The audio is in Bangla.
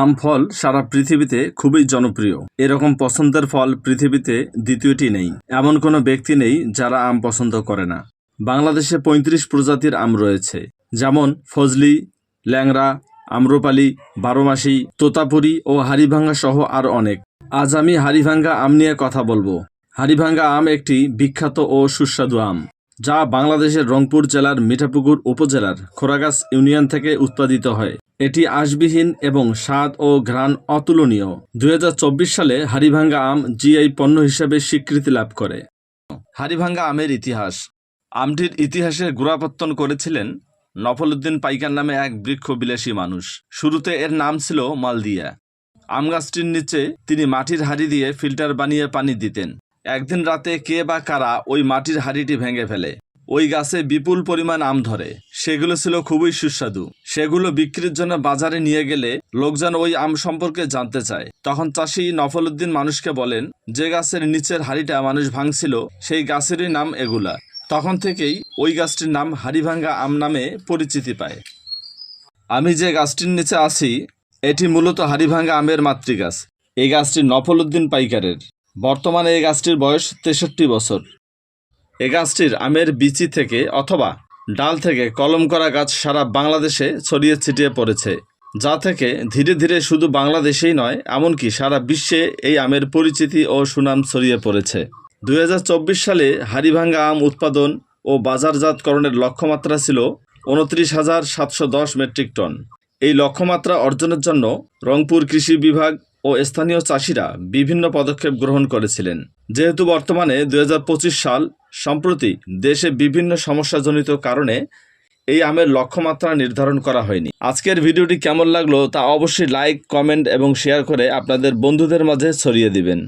আম ফল সারা পৃথিবীতে খুবই জনপ্রিয়। এরকম পছন্দের ফল পৃথিবীতে দ্বিতীয়টি নেই। এমন কোনো ব্যক্তি নেই যারা আম পছন্দ করে না। বাংলাদেশে পঁয়ত্রিশ প্রজাতির আম রয়েছে। যেমন ফজলি ল্যাংরা আম্রপালি, বারোমাসি, তোতাপুরি ও হাড়িভাঙ্গা সহ আর অনেক। আজ আমি হাড়িভাঙ্গা আম নিয়ে কথা বলব। হাড়িভাঙ্গা আম একটি বিখ্যাত ও সুস্বাদু আম, যা বাংলাদেশের রংপুর জেলার মিঠাপুকুর উপজেলার খোরাগাছ ইউনিয়ন থেকে উৎপাদিত হয়। এটি আঁশবিহীন এবং স্বাদ ও ঘ্রাণ অতুলনীয়। দুই হাজার চব্বিশ সালে হারিভাঙ্গা আম জিআই পণ্য হিসাবে স্বীকৃতি লাভ করে। হারিভাঙ্গা আমের ইতিহাস। আমটির ইতিহাসে গোড়াপত্তন করেছিলেন নফলউদ্দিন পাইকার নামে এক বৃক্ষ বিলাসী মানুষ। শুরুতে এর নাম ছিল মালদিয়া। আম গাছটির নিচে তিনি মাটির হাড়ি দিয়ে ফিল্টার বানিয়ে পানি দিতেন। একদিন রাতে কে বা কারা ওই মাটির হাড়িটি ভেঙে ফেলে। ওই গাছে বিপুল পরিমাণ আম ধরে। সেগুলো ছিল খুবই সুস্বাদু। সেগুলো বিক্রির জন্য বাজারে নিয়ে গেলে লোকজন ওই আম সম্পর্কে জানতে চায়। তখন চাষি নফলউদ্দিন মানুষকে বলেন, যে গাছের নিচের হাড়িটা মানুষ ভাঙছিল, সেই গাছেরই নাম এগুলা। তখন থেকেই ওই গাছটির নাম হাড়িভাঙ্গা আম নামে পরিচিতি পায়। আমি যে গাছটির নিচে আছি, এটি মূলত হাড়িভাঙ্গা আমের মাতৃগাছ। এই গাছটি নফলউদ্দিন পাইকারের। বর্তমানে এই গাছটির বয়স তেষট্টি বছর। এ গাছটির আমের বিচি থেকে অথবা ডাল থেকে কলম করা গাছ সারা বাংলাদেশে ছড়িয়ে ছিটিয়ে পড়েছে, যা থেকে ধীরে ধীরে শুধু বাংলাদেশেই নয়, এমনকি সারা বিশ্বে এই আমের পরিচিতি ও সুনাম ছড়িয়ে পড়েছে। দুই হাজার চব্বিশ সালে হাড়িভাঙ্গা আম উৎপাদন ও বাজারজাতকরণের লক্ষ্যমাত্রা ছিল উনত্রিশ হাজার সাতশো দশ মেট্রিক টন। এই লক্ষ্যমাত্রা অর্জনের জন্য রংপুর কৃষি বিভাগ ও স্থানীয় চাষিরা বিভিন্ন পদক্ষেপ গ্রহণ করেছিলেন। যেহেতু বর্তমানে দুই হাজার পঁচিশ সাল সম্প্রতি দেশে বিভিন্ন সমস্যাজনিত কারণে এই আমের লক্ষ্যমাত্রা নির্ধারণ করা হয়নি। আজকের ভিডিওটি কেমন লাগল তা অবশ্যই লাইক কমেন্ট এবং শেয়ার করে আপনাদের বন্ধুদের মাঝে ছড়িয়ে দিবেন।